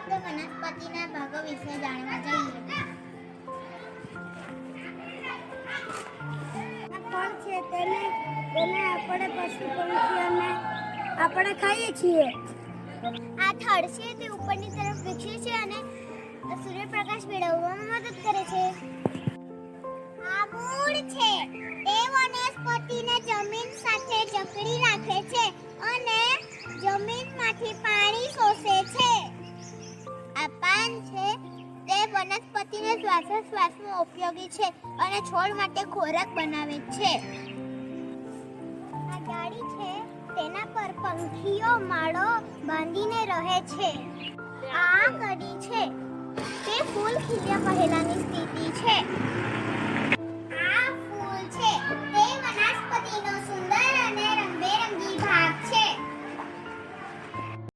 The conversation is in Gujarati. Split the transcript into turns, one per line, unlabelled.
આપણે વનસ્પતિના ભાગો વિશે જાણવા જઈએ.
છે, તેને તેને આપણે પશુ પંખીઓને આપણે ખાઈએ છીએ.
આ થડ છે, તે ઉપરની તરફ વિકસે છે અને સૂર્યપ્રકાશ મેળવવામાં મદદ કરે છે. આ છે, તે વનસ્પતિને શ્વાસોશ્વાસમાં ઉપયોગી છે અને છોડ માટે ખોરાક બનાવે છે. આ ગાડી છે, તેના પર પંખીઓ, માળો બાંધીને રહે છે. આ કડી છે, તે ફૂલ ખીલ્યા પહેલાની સ્થિતિ છે.